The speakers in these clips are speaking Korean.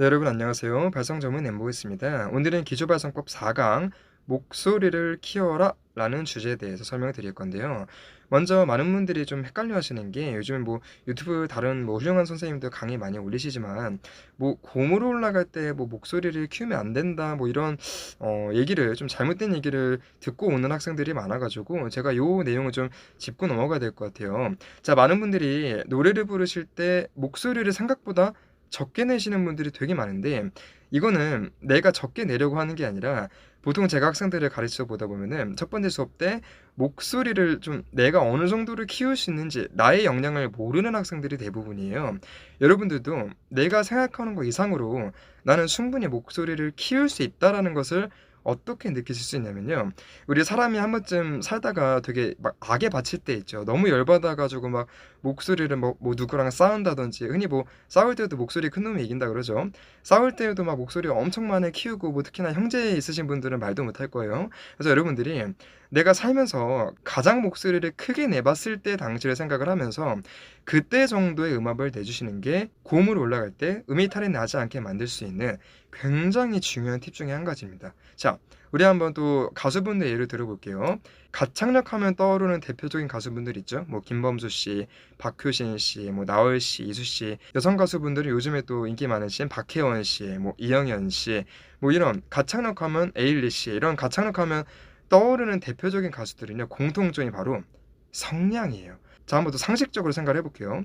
네, 여러분 안녕하세요. 발성 전문 엠보이스입니다. 오늘은 기초 발성법 4강 목소리를 키워라 라는 주제에 대해서 설명을 드릴 건데요. 먼저 많은 분들이 좀 헷갈려 하시는 게 요즘에 뭐 유튜브 다른 뭐 훌륭한 선생님들 강의 많이 올리시지만 뭐 고음으로 올라갈 때 뭐 목소리를 키우면 안 된다 뭐 이런 어 얘기를 좀 잘못된 얘기를 듣고 오는 학생들이 많아 가지고 제가 요 내용을 좀 짚고 넘어가야 될 것 같아요. 자, 많은 분들이 노래를 부르실 때 목소리를 생각보다 적게 내시는 분들이 되게 많은데 이거는 내가 적게 내려고 하는 게 아니라 보통 제가 학생들을 가르쳐 보다 보면은 첫 번째 수업 때 목소리를 좀 내가 어느 정도를 키울 수 있는지 나의 역량을 모르는 학생들이 대부분이에요. 여러분들도 내가 생각하는 것 이상으로 나는 충분히 목소리를 키울 수 있다라는 것을 어떻게 느끼실 수 있냐면요. 우리 사람이 한 번쯤 살다가 되게 막 악에 바칠 때 있죠. 너무 열받아 가지고 막 목소리를 뭐, 뭐 누구랑 싸운다든지 흔히 뭐 싸울 때도 목소리 큰 놈이 이긴다 그러죠. 싸울 때에도 막 목소리 엄청 많이 키우고 뭐 특히나 형제 있으신 분들은 말도 못할 거예요. 그래서 여러분들이 내가 살면서 가장 목소리를 크게 내봤을 때 당시를 생각을 하면서 그때 정도의 음압을 내주시는 게 고음으로 올라갈 때 음이 탈이 나지 않게 만들 수 있는 굉장히 중요한 팁 중에 한 가지입니다. 자, 우리 한번 또 가수분들 예를 들어볼게요. 가창력 하면 떠오르는 대표적인 가수분들 있죠. 뭐 김범수 씨, 박효신 씨, 뭐 나얼 씨, 이수 씨. 여성 가수분들은 요즘에 또 인기 많으신 박혜원 씨, 뭐 이영현 씨, 뭐 이런 가창력 하면 에일리 씨 이런 가창력 하면 떠오르는 대표적인 가수들은요 공통점이 바로 성량이에요. 자 한번 더 상식적으로 생각을 해볼게요.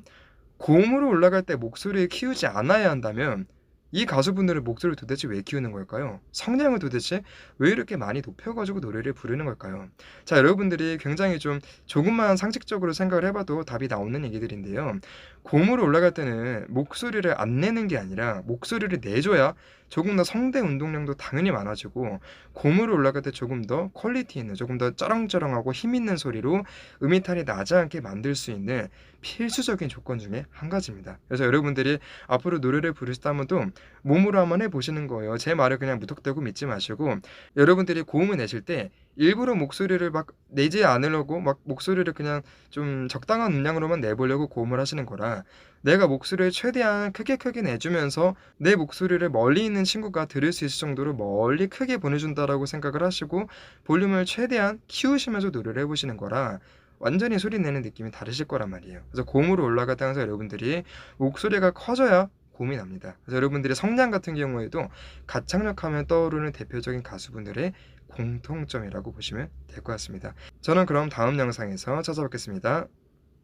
고음으로 올라갈 때 목소리를 키우지 않아야 한다면 이 가수분들은 목소리를 도대체 왜 키우는 걸까요? 성량을 도대체 왜 이렇게 많이 높여가지고 노래를 부르는 걸까요? 자, 여러분들이 굉장히 좀 조금만 상식적으로 생각을 해봐도 답이 나오는 얘기들인데요. 고음으로 올라갈 때는 목소리를 안 내는 게 아니라 목소리를 내줘야 조금 더 성대 운동량도 당연히 많아지고 고음으로 올라갈 때 조금 더 퀄리티 있는 조금 더 쩌렁쩌렁하고 힘 있는 소리로 음이탈이 나지 않게 만들 수 있는 필수적인 조건 중에 한 가지입니다. 그래서 여러분들이 앞으로 노래를 부르시다면 또 몸으로 한번 해보시는 거예요. 제 말을 그냥 무턱대고 믿지 마시고 여러분들이 고음을 내실 때 일부러 목소리를 막 내지 않으려고 막 목소리를 그냥 좀 적당한 음량으로만 내보려고 고음을 하시는 거라 내가 목소리를 최대한 크게 크게 내주면서 내 목소리를 멀리 있는 친구가 들을 수 있을 정도로 멀리 크게 보내준다라고 생각을 하시고 볼륨을 최대한 키우시면서 노래를 해보시는 거라 완전히 소리 내는 느낌이 다르실 거란 말이에요. 그래서 고음으로 올라가다 항상 여러분들이 목소리가 커져야 그래서 여러분들이 성량 같은 경우에도 가창력하면 떠오르는 대표적인 가수분들의 공통점이라고 보시면 될 것 같습니다. 저는 그럼 다음 영상에서 찾아뵙겠습니다.